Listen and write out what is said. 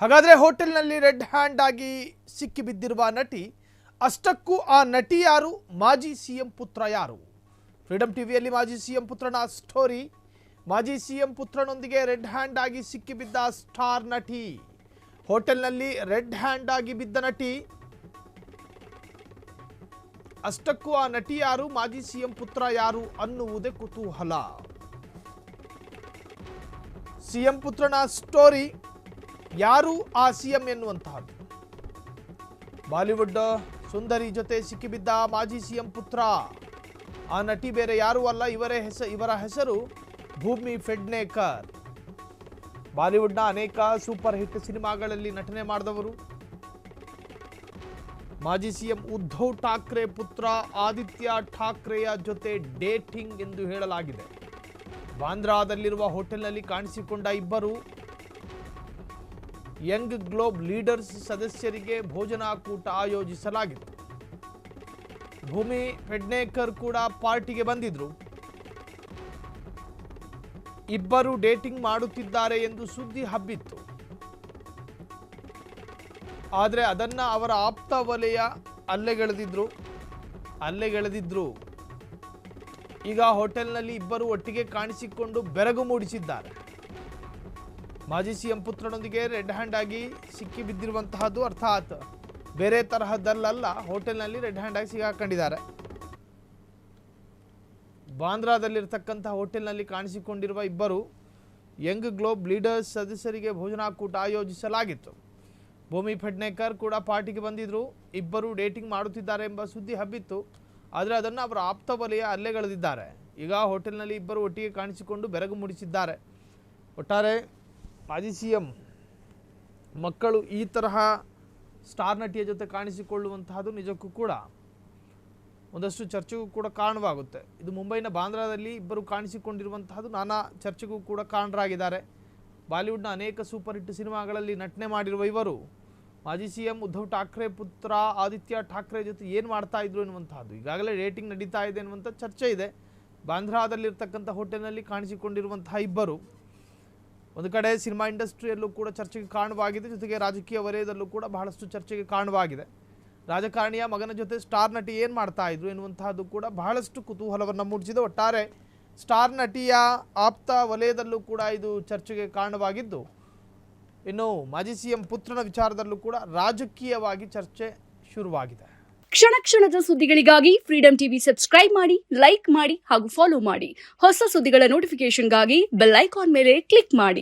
ಹಾಗಾದ್ರೆ ಹೋಟೆಲ್ನಲ್ಲಿ red hand ಆಗಿ ಸಿಕ್ಕಿಬಿದ್ದಿರುವ ನಟಿ, ಅಷ್ಟಕ್ಕೂ ಆ ನಟಿ ಯಾರು? ಮಾಜಿ ಸಿಎಂ ಪುತ್ರ ಯಾರು? ಫ್ರೀಡಂ ಟಿವಿಯಲ್ಲಿ ಮಾಜಿ ಸಿ ಎಂ ಪುತ್ರನ ಸ್ಟೋರಿ, ಮಾಜಿ ಸಿ ಎಂ ಪುತ್ರನೊಂದಿಗೆ ರೆಡ್ ಹ್ಯಾಂಡ್ ಆಗಿ ಸಿಕ್ಕಿಬಿದ್ದ ಸ್ಟಾರ್ ನಟಿ, ಹೋಟೆಲ್ನಲ್ಲಿ ರೆಡ್ ಹ್ಯಾಂಡ್ ಆಗಿ ಬಿದ್ದ ನಟಿ, ಅಷ್ಟಕ್ಕೂ ಆ ನಟಿ ಯಾರು? ಮಾಜಿ ಸಿಎಂ ಪುತ್ರ ಯಾರು ಅನ್ನುವುದೇ ಕುತೂಹಲ. ಸಿಎಂ ಪುತ್ರನ ಸ್ಟೋರಿ ಯಾರು ಆ ಸಿಎಂ ಎನ್ನುವಂತಹದ್ದು? ಬಾಲಿವುಡ್ ಸುಂದರಿ ಜೊತೆ ಸಿಕ್ಕಿಬಿದ್ದ ಮಾಜಿ ಸಿಎಂ ಪುತ್ರ. ಆ ನಟಿ ಬೇರೆ ಯಾರೂ ಅಲ್ಲ, ಇವರೇ ಹೆಸ, ಇವರ ಹೆಸರು ಭೂಮಿ ಫೆಡ್ನೇಕರ್. ಬಾಲಿವುಡ್ನ ಅನೇಕ ಸೂಪರ್ ಹಿಟ್ ಸಿನಿಮಾಗಳಲ್ಲಿ ನಟನೆ ಮಾಡಿದವರು. ಮಾಜಿ ಸಿಎಂ ಉದ್ಧವ್ ಠಾಕ್ರೆ ಪುತ್ರ ಆದಿತ್ಯ ಠಾಕ್ರೆಯ ಜೊತೆ ಡೇಟಿಂಗ್ ಎಂದು ಹೇಳಲಾಗಿದೆ. ಬಾಂದ್ರಾದಲ್ಲಿರುವ ಹೋಟೆಲ್ನಲ್ಲಿ ಕಾಣಿಸಿಕೊಂಡ ಇಬ್ಬರು ಯಂಗ್ ಗ್ಲೋಬ್ ಲೀಡರ್ಸ್ ಸದಸ್ಯರಿಗೆ ಭೋಜನಾ ಕೂಟ ಆಯೋಜಿಸಲಾಗಿತ್ತು ಭೂಮಿ ಪೆಡ್ನೇಕರ್ ಕೂಡ ಪಾರ್ಟಿಗೆ ಬಂದಿದ್ರು. ಇಬ್ಬರು ಡೇಟಿಂಗ್ ಮಾಡುತ್ತಿದ್ದಾರೆ ಎಂದು ಸುದ್ದಿ ಹಬ್ಬಿತ್ತು. ಆದರೆ ಅದನ್ನ ಅವರ ಆಪ್ತ ವಲಯ ಅಲ್ಲೆಗೆಳೆದಿದ್ರು ಅಲ್ಲೆಗೆಳೆದಿದ್ರು ಈಗ ಹೋಟೆಲ್ನಲ್ಲಿ ಇಬ್ಬರು ಒಟ್ಟಿಗೆ ಕಾಣಿಸಿಕೊಂಡು ಬೆರಗು ಮೂಡಿಸಿದ್ದಾರೆ. ಮಾಜಿ ಸಿಎಂ ಪುತ್ರನೊಂದಿಗೆ ರೆಡ್ ಹ್ಯಾಂಡ್ ಆಗಿ ಸಿಕ್ಕಿ ಬಿದ್ದಿರುವಂತಹದ್ದು ಅರ್ಥಾತ್ ಬೇರೆ ತರಹದಲ್ಲಲ್ಲ ಹೋಟೆಲ್ನಲ್ಲಿ ರೆಡ್ ಹ್ಯಾಂಡ್ ಆಗಿ ಸಿಗಾಕೊಂಡಿದ್ದಾರೆ. ಬಾಂದ್ರಾದಲ್ಲಿರ್ತಕ್ಕಂಥ ಹೋಟೆಲ್ನಲ್ಲಿ ಕಾಣಿಸಿಕೊಂಡಿರುವ ಇಬ್ಬರು ಯಂಗ್ ಗ್ಲೋಬ್ ಲೀಡರ್ಸ್ ಸದಸ್ಯರಿಗೆ ಭೋಜನಾಕೂಟ ಆಯೋಜಿಸಲಾಗಿತ್ತು. ಭೂಮಿ ಫಡ್ನೇಕರ್ ಕೂಡ ಪಾರ್ಟಿಗೆ ಬಂದಿದ್ರು. ಇಬ್ಬರು ಡೇಟಿಂಗ್ ಮಾಡುತ್ತಿದ್ದಾರೆ ಎಂಬ ಸುದ್ದಿ ಹಬ್ಬಿತ್ತು. ಆದರೆ ಅದನ್ನು ಅವರ ಆಪ್ತ ವಲಯ ಅಲ್ಲೆಗೆಳೆದಿದ್ದಾರೆ ಈಗ ಹೋಟೆಲ್ನಲ್ಲಿ ಇಬ್ಬರು ಒಟ್ಟಿಗೆ ಕಾಣಿಸಿಕೊಂಡು ಬೆರಗು ಮೂಡಿಸಿದ್ದಾರೆ. ಒಟ್ಟಾರೆ ಮಾಜಿ ಸಿ ಎಂ ಮಕ್ಕಳು ಈ ತರಹ ಸ್ಟಾರ್ ನಟಿಯ ಜೊತೆ ಕಾಣಿಸಿಕೊಳ್ಳುವಂತಹದ್ದು ನಿಜಕ್ಕೂ ಕೂಡ ಒಂದಷ್ಟು ಚರ್ಚೆಗೂ ಕೂಡ ಕಾರಣವಾಗುತ್ತೆ. ಇದು ಮುಂಬೈನ ಬಾಂದ್ರಾದಲ್ಲಿ ಇಬ್ಬರು ಕಾಣಿಸಿಕೊಂಡಿರುವಂತಹದ್ದು ನಾನಾ ಚರ್ಚೆಗೂ ಕೂಡ ಕಾರಣರಾಗಿದ್ದಾರೆ. ಬಾಲಿವುಡ್ನ ಅನೇಕ ಸೂಪರ್ ಹಿಟ್ ಸಿನಿಮಾಗಳಲ್ಲಿ ನಟನೆ ಮಾಡಿರುವ ಇವರು ಮಾಜಿ ಸಿ ಎಂ ಉದ್ಧವ್ ಠಾಕ್ರೆ ಪುತ್ರ ಆದಿತ್ಯ ಠಾಕ್ರೆ ಜೊತೆ ಏನು ಮಾಡ್ತಾ ಇದ್ರು ಎನ್ನುವಂತಹದ್ದು. ಈಗಾಗಲೇ ರೇಟಿಂಗ್ ನಡೀತಾ ಇದೆ ಅನ್ನುವಂಥ ಚರ್ಚೆ ಇದೆ. ಬಾಂಧ್ರಾದಲ್ಲಿರ್ತಕ್ಕಂಥ ಹೋಟೆಲ್ನಲ್ಲಿ ಕಾಣಿಸಿಕೊಂಡಿರುವಂತಹ ಇಬ್ಬರು ಒಂದು ಕಡೆ ಸಿನಿಮಾ ಇಂಡಸ್ಟ್ರಿಯಲ್ಲೂ ಕೂಡ ಚರ್ಚೆಗೆ ಕಾರಣವಾಗಿದೆ ಜೊತೆಗೆ ರಾಜಕೀಯ ವಲಯದಲ್ಲೂ ಕೂಡ ಬಹಳಷ್ಟು ಚರ್ಚೆಗೆ ಕಾರಣವಾಗಿದೆ ರಾಜಕಾರಣಿಯ ಮಗನ ಜೊತೆ ಸ್ಟಾರ್ ನಟಿ ಏನು ಮಾಡ್ತಾ ಇದ್ರು ಎನ್ನುವಂತಹದ್ದು ಕೂಡ ಬಹಳಷ್ಟು ಕುತೂಹಲವನ್ನು ಮೂಡಿಸಿದೆ. ಒಟ್ಟಾರೆ ಸ್ಟಾರ್ ನಟಿಯ ಆಪ್ತ ವಲಯದಲ್ಲೂ ಕೂಡ ಇದು ಚರ್ಚೆಗೆ ಕಾರಣವಾಗಿದ್ದು ಇನ್ನು ಮಾಜಿ ಸಿಎಂ ಪುತ್ರನ ವಿಚಾರದಲ್ಲೂ ಕೂಡ ರಾಜಕೀಯವಾಗಿ ಚರ್ಚೆ ಶುರುವಾಗಿದೆ. ಕ್ಷಣ ಕ್ಷಣದ ಸುದ್ದಿಗಳಿಗಾಗಿ ಫ್ರೀಡಂ ಟಿವಿ ಸಬ್ಸ್ಕ್ರೈಬ್ ಮಾಡಿ ಲೈಕ್ ಮಾಡಿ ಹಾಗೂ ಫಾಲೋ ಮಾಡಿ. ಹೊಸ ಸುದ್ದಿಗಳ ನೋಟಿಫಿಕೇಶನ್ಗಾಗಿ ಬೆಲ್ ಐಕಾನ್ ಮೇಲೆ ಕ್ಲಿಕ್ ಮಾಡಿ.